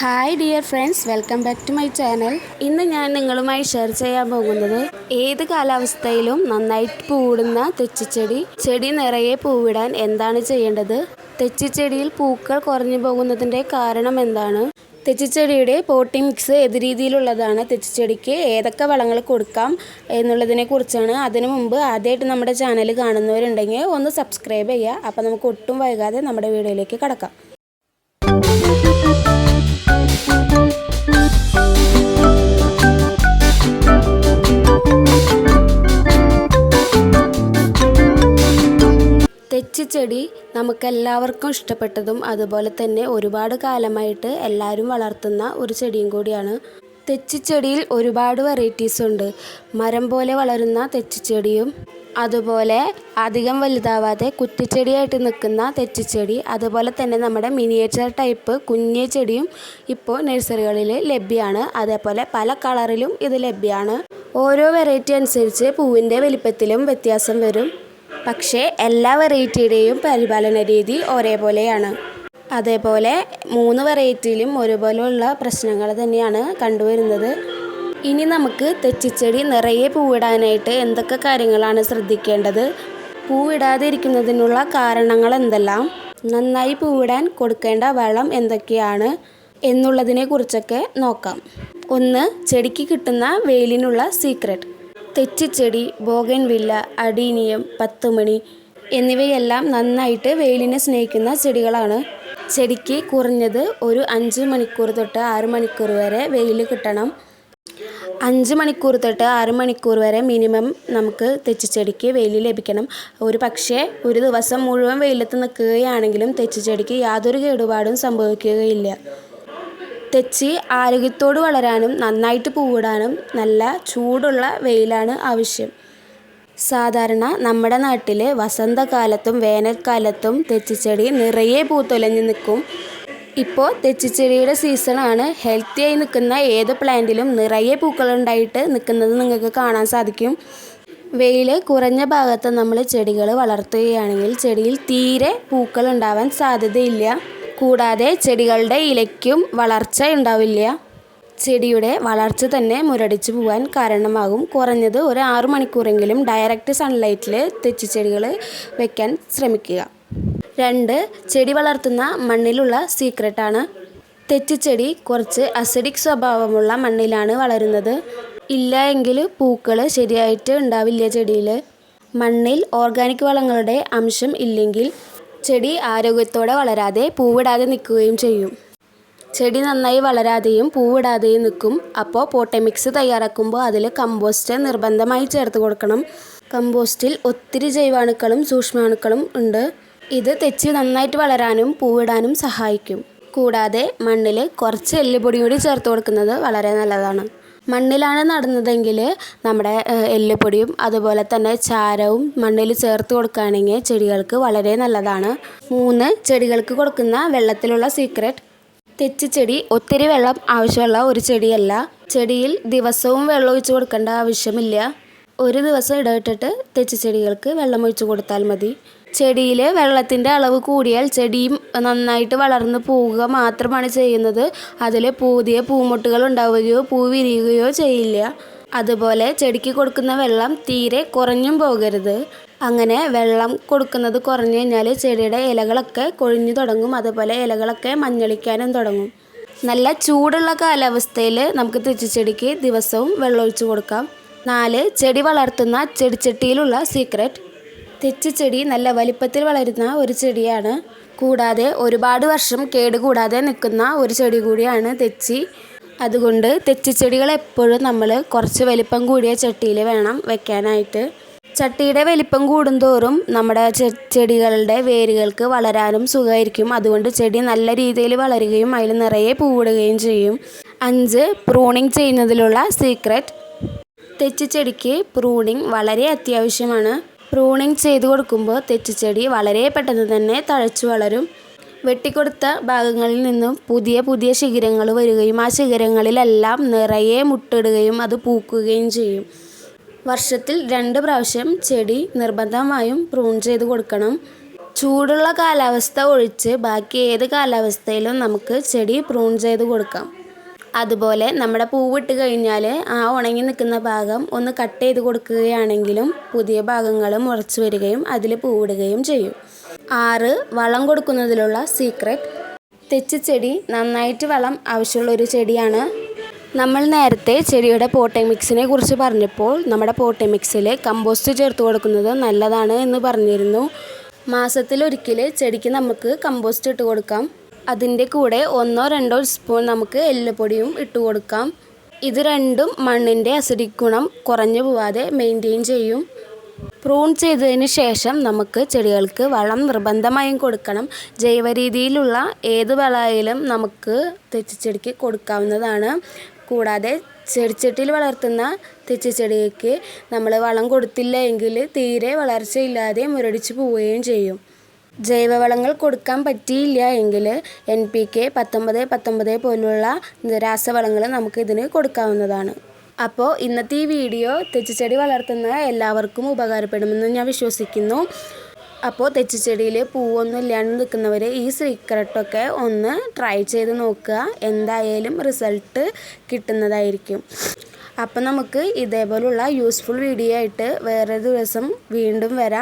Hi dear friends welcome back to my channel. ഇന്ന് ഞാൻ നിങ്ങളുമായി ഷെയർ ചെയ്യാൻ പോകുന്നത് ഏത് കാലാവസ്ഥയിലും നന്നായിട്ട് പൂവിടുന്ന തെച്ചിച്ചെടി. ചെടി നിറയെ പൂവിടാൻ എന്താണ് ചെയ്യേണ്ടത്? തെച്ചിച്ചെടിയിൽ പൂക്കൾ കുറഞ്ഞു പോകുന്നതിന്റെ കാരണം എന്താണ്? തെച്ചിച്ചെടിയുടെ പോട്ടി മിക്സ് ഏത് രീതിയിലുള്ളതാണ്? തെച്ചിച്ചെടിക്ക് ഏതൊക്കെ വളങ്ങൾ കൊടുക്കാം എന്നുള്ളതിനെ കുറിച്ചാണ് അതിനു മുമ്പ് ആദ്യമായിട്ട് നമ്മുടെ ചാനൽ കാണുന്നവരുണ്ടെങ്കിൽ ഒന്ന് സബ്സ്ക്രൈബ് ചെയ്യുക. അപ്പോൾ നമുക്ക് ഒട്ടും വൈകാതെ നമ്മുടെ വീഡിയോയിലേക്ക് കടക്കാം. തെച്ചിച്ചെടി നമുക്കെല്ലാവർക്കും ഇഷ്ടപ്പെട്ടതും അതുപോലെ തന്നെ ഒരുപാട് കാലമായിട്ട് എല്ലാവരും വളർത്തുന്ന ഒരു ചെടിയും കൂടിയാണ്. തെച്ചിച്ചെടിയിൽ ഒരുപാട് വെറൈറ്റീസ് ഉണ്ട്. മരം പോലെ വളരുന്ന തെച്ചിച്ചെടിയും അതുപോലെ അധികം വലുതാവാതെ കുറ്റിച്ചെടിയായിട്ട് നിൽക്കുന്ന തെച്ചിച്ചെടി അതുപോലെ തന്നെ നമ്മുടെ മിനിയേച്ചർ ടൈപ്പ് കുഞ്ഞേ ചെടിയും ഇപ്പോൾ നഴ്സറികളിൽ ലഭ്യമാണ് അതേപോലെ പല കളറിലും ഇത് ലഭ്യമാണ് ഓരോ വെറൈറ്റി അനുസരിച്ച് പൂവിന്റെ വലിപ്പത്തിലും വ്യത്യാസം വരും. പക്ഷേ എല്ലാ വെറൈറ്റിയുടെയും പരിപാലന രീതി ഒരേപോലെയാണ്. അതേപോലെ മൂന്ന് വെറൈറ്റിയിലും ഒരുപോലെയുള്ള പ്രശ്നങ്ങൾ തന്നെയാണ് കണ്ടുവരുന്നത്. ഇനി നമുക്ക് തെച്ചിച്ചെടി നിറയെ പൂവിടാനായിട്ട് എന്തൊക്കെ കാര്യങ്ങളാണ് ശ്രദ്ധിക്കേണ്ടത്? പൂവിടാതിരിക്കുന്നതിനുള്ള കാരണങ്ങൾ എന്തെല്ലാം? നന്നായി പൂവിടാൻ കൊടുക്കേണ്ട വളം എന്തൊക്കെയാണ് എന്നുള്ളതിനെ കുറിച്ചൊക്കെ നോക്കാം. ഒന്ന് ചെടിക്ക് കിട്ടുന്ന വെയിലിനുള്ള സീക്രട്ട് തെച്ചിച്ചെടി ബോഗൻവില്ല അഡീനിയം പത്തുമണി എന്നിവയെല്ലാം നന്നായിട്ട് വെയിലിനെ സ്നേഹിക്കുന്ന ചെടികളാണ്. ചെടിക്ക് കുറഞ്ഞത് ഒരു അഞ്ച് മണിക്കൂർ തൊട്ട് ആറ് മണിക്കൂർ വരെ വെയിൽ കിട്ടണം. അഞ്ച് മണിക്കൂർ തൊട്ട് ആറ് മണിക്കൂർ വരെ മിനിമം നമുക്ക് തെച്ചിച്ചെടിക്ക് വെയിൽ ലഭിക്കണം. ഒരു പക്ഷേ ഒരു ദിവസം മുഴുവൻ വെയിലത്ത് നിൽക്കുകയാണെങ്കിലും തെച്ചിച്ചെടിക്ക് യാതൊരു കേടുപാടും സംഭവിക്കുകയില്ല. തെച്ചി ആരോഗ്യത്തോട് വളരാനും നന്നായിട്ട് പൂവിടാനും നല്ല ചൂടുള്ള വെയിലാണ് ആവശ്യം. സാധാരണ നമ്മുടെ നാട്ടിൽ വസന്തകാലത്തും വേനൽക്കാലത്തും തെച്ചിച്ചെടി നിറയെ പൂത്തൊലഞ്ഞ് നിൽക്കും. ഇപ്പോൾ തെച്ചിച്ചെടിയുടെ സീസണാണ് ഹെൽത്തിയായി നിൽക്കുന്ന ഏത് പ്ലാന്റിലും നിറയെ പൂക്കളുണ്ടായിട്ട് നിൽക്കുന്നത് നിങ്ങൾക്ക് കാണാൻ സാധിക്കും. വെയിൽ കുറഞ്ഞ ഭാഗത്ത് നമ്മൾ ചെടികൾ വളർത്തുകയാണെങ്കിൽ ചെടിയിൽ തീരെ പൂക്കൾ ഉണ്ടാവാൻ സാധ്യതയില്ല. കൂടാതെ ചെടികളുടെ ഇലയ്ക്കും വളർച്ച ഉണ്ടാവില്ല. ചെടിയുടെ വളർച്ച തന്നെ മുരടിച്ചു പോകാൻ കാരണമാകും. കുറഞ്ഞത് ഒരു ആറു മണിക്കൂറെങ്കിലും ഡയറക്റ്റ് സൺലൈറ്റിൽ തെച്ചിച്ചെടികൾ വയ്ക്കാൻ ശ്രമിക്കുക. രണ്ട് ചെടി വളർത്തുന്ന മണ്ണിലുള്ള സീക്രട്ടാണ്. തെച്ചിച്ചെടി കുറച്ച് അസിഡിക് സ്വഭാവമുള്ള മണ്ണിലാണ് വളരുന്നത്. ഇല്ല എങ്കിൽ പൂക്കൾ ശരിയായിട്ട് ഉണ്ടാവില്ല ചെടിയിൽ മണ്ണിൽ ഓർഗാനിക് വളങ്ങളുടെ അംശം ഇല്ലെങ്കിൽ ചെടി ആരോഗ്യത്തോടെ വളരാതെ പൂവിടാതെ നിൽക്കുകയും ചെയ്യും. ചെടി നന്നായി വളരാതെയും പൂവിടാതെയും നിൽക്കും. അപ്പോൾ പോട്ടമിക്സ് തയ്യാറാക്കുമ്പോൾ അതിൽ കമ്പോസ്റ്റ് നിർബന്ധമായി ചേർത്ത് കൊടുക്കണം. കമ്പോസ്റ്റിൽ ഒത്തിരി ജൈവാണുക്കളും സൂക്ഷ്മാണുക്കളും ഉണ്ട്. ഇത് തെച്ചി നന്നായിട്ട് വളരാനും പൂവിടാനും സഹായിക്കും. കൂടാതെ മണ്ണിൽ കുറച്ച് എല്ലുപൊടി കൂടി ചേർത്ത് കൊടുക്കുന്നത് വളരെ നല്ലതാണ്. മണ്ണിലാണ് നടുന്നതെങ്കിൽ നമ്മുടെ എല്ലുപൊടിയും അതുപോലെ തന്നെ ചാരവും മണ്ണിൽ ചേർത്ത് കൊടുക്കുകയാണെങ്കിൽ ചെടികൾക്ക് വളരെ നല്ലതാണ്. മൂന്ന് ചെടികൾക്ക് കൊടുക്കുന്ന വെള്ളത്തിലുള്ള സീക്രട്ട് തെച്ചിച്ചെടി ഒത്തിരി വെള്ളം ആവശ്യമുള്ള ഒരു ചെടിയല്ല. ചെടിയിൽ ദിവസവും വെള്ളം ഒഴിച്ചു കൊടുക്കേണ്ട ആവശ്യമില്ല. ഒരു ദിവസം ഇടവിട്ടിട്ട് തെച്ചിച്ചെടികൾക്ക് വെള്ളം ഒഴിച്ച് കൊടുത്താൽ മതി. ചെടിയിൽ വെള്ളത്തിന്റെ അളവ് കൂടിയാൽ ചെടിയും നന്നായിട്ട് വളർന്നു പോവുക മാത്രമാണ് ചെയ്യുന്നത്. അതിൽ പുതിയ പൂമൊട്ടുകൾ ഉണ്ടാവുകയോ പൂ വിരിയുകയോ ചെയ്യില്ല. അതുപോലെ ചെടിക്ക് കൊടുക്കുന്ന വെള്ളം തീരെ കുറഞ്ഞും പോകരുത്. അങ്ങനെ വെള്ളം കൊടുക്കുന്നത് കുറഞ്ഞു കഴിഞ്ഞാൽ ചെടിയുടെ ഇലകളൊക്കെ കൊഴിഞ്ഞു തുടങ്ങും. അതുപോലെ ഇലകളൊക്കെ മഞ്ഞളിക്കാനും തുടങ്ങും. നല്ല ചൂടുള്ള കാലാവസ്ഥയിൽ നമുക്ക് തെച്ചിച്ചെടിക്ക് ദിവസവും വെള്ളമൊഴിച്ച് കൊടുക്കാം. നാല് ചെടി വളർത്തുന്ന ചെടിച്ചട്ടിയിലുള്ള സീക്രട്ട് തെച്ചിച്ചെടി നല്ല വലിപ്പത്തിൽ വളരുന്ന ഒരു ചെടിയാണ്. കൂടാതെ ഒരുപാട് വർഷം കേടുകൂടാതെ നിൽക്കുന്ന ഒരു ചെടി കൂടിയാണ് തെച്ചി. അതുകൊണ്ട് തെച്ചിച്ചെടികൾ എപ്പോഴും നമ്മൾ കുറച്ച് വലിപ്പം കൂടിയ ചട്ടിയിൽ വേണം വെക്കാനായിട്ട്. ചട്ടിയുടെ വലിപ്പം കൂടുന്തോറും നമ്മുടെ ചെടികളുടെ വേരുകൾക്ക് വളരാനും സുഖമായിരിക്കും. അതുകൊണ്ട് ചെടി നല്ല രീതിയിൽ വളരുകയും അതിൽ നിറയെ പൂവിടുകയും ചെയ്യും. അഞ്ച് പ്രൂണിങ് ചെയ്യുന്നതിലുള്ള സീക്രട്ട്. തെച്ചിച്ചെടിക്ക് പ്രൂണിങ് വളരെ അത്യാവശ്യമാണ്. പ്രൂണിങ് ചെയ്ത് കൊടുക്കുമ്പോൾ തെച്ചിച്ചെടി വളരെ പെട്ടെന്ന് തന്നെ തഴച്ചു വളരും. വെട്ടിക്കൊടുത്ത ഭാഗങ്ങളിൽ നിന്നും പുതിയ പുതിയ ശിഖരങ്ങൾ വരികയും ആ ശിഖരങ്ങളിലെല്ലാം നിറയെ മുട്ടിടുകയും അത് പൂക്കുകയും ചെയ്യും. വർഷത്തിൽ രണ്ട് പ്രാവശ്യം ചെടി നിർബന്ധമായും പ്രൂൺ ചെയ്ത് കൊടുക്കണം. ചൂടുള്ള കാലാവസ്ഥ ഒഴിച്ച് ബാക്കി ഏത് കാലാവസ്ഥയിലും നമുക്ക് ചെടി പ്രൂൺ ചെയ്ത് കൊടുക്കാം. അതുപോലെ നമ്മുടെ പൂവിട്ട് കഴിഞ്ഞാൽ ആ ഉണങ്ങി നിൽക്കുന്ന ഭാഗം ഒന്ന് കട്ട് ചെയ്ത് കൊടുക്കുകയാണെങ്കിലും പുതിയ ഭാഗങ്ങൾ മുറച്ച് വരികയും അതിൽ പൂവിടുകയും ചെയ്യും. ആറ് വളം കൊടുക്കുന്നതിലുള്ള സീക്രട്ട് തെച്ചിച്ചെടി നന്നായിട്ട് വളം ആവശ്യമുള്ള ഒരു ചെടിയാണ്. നമ്മൾ നേരത്തെ ചെടിയുടെ പോട്ടേ മിക്സിനെ കുറിച്ച് പറഞ്ഞപ്പോൾ നമ്മുടെ പോട്ടേ മിക്സിൽ കമ്പോസ്റ്റ് ചേർത്ത് കൊടുക്കുന്നത് നല്ലതാണ് എന്ന് പറഞ്ഞിരുന്നു. മാസത്തിലൊരിക്കൽ ചെടിക്ക് നമുക്ക് കമ്പോസ്റ്റ് ഇട്ട് കൊടുക്കാം. അതിന്റെ കൂടെ ഒന്നോ രണ്ടോ സ്പൂൺ നമുക്ക് എല്ലുപൊടിയും ഇട്ട് കൊടുക്കാം. ഇത് രണ്ടും മണ്ണിന്റെ അസിഡിക് ഗുണം കുറഞ്ഞു പോവാതെ മെയിന്റെയിൻ ചെയ്യും. പ്രൂൺ ചെയ്തതിന് ശേഷം നമുക്ക് ചെടികൾക്ക് വളം നിർബന്ധമായും കൊടുക്കണം. ജൈവ രീതിയിലുള്ള ഏത് വളമായാലും നമുക്ക് തെച്ചിച്ചെടിക്ക് കൊടുക്കാവുന്നതാണ്. കൂടാതെ ചെടിച്ചട്ടിയിൽ വളർത്തുന്ന തെച്ചിച്ചെടിക്ക് നമ്മൾ വളം കൊടുത്തില്ല എങ്കിൽ തീരെ വളർച്ചയില്ലാതെ മുരടിച്ച് പോവുകയും ചെയ്യും. ജൈവവളങ്ങൾ കൊടുക്കാൻ പറ്റിയില്ല എങ്കിൽ എൻ പി കെ പത്തൊമ്പത് പത്തൊമ്പത് പോലുള്ള രാസവളങ്ങൾ നമുക്ക് ഇതിന് കൊടുക്കാവുന്നതാണ്. അപ്പോൾ ഇന്നത്തെ ഈ വീഡിയോ തെച്ചിച്ചെടി വളർത്തുന്ന എല്ലാവർക്കും ഉപകാരപ്പെടുമെന്ന് ഞാൻ വിശ്വസിക്കുന്നു. അപ്പോൾ തെച്ചിച്ചെടിയിൽ പൂവൊന്നും ഇല്ലാണ്ട് നിൽക്കുന്നവർ ഈ സീക്രട്ടൊക്കെ ഒന്ന് ട്രൈ ചെയ്ത് നോക്കുക. എന്തായാലും റിസൾട്ട് കിട്ടുന്നതായിരിക്കും. അപ്പം നമുക്ക് ഇതേപോലുള്ള യൂസ്ഫുൾ വീഡിയോ ആയിട്ട് വേറെ ദിവസം വീണ്ടും വരാം.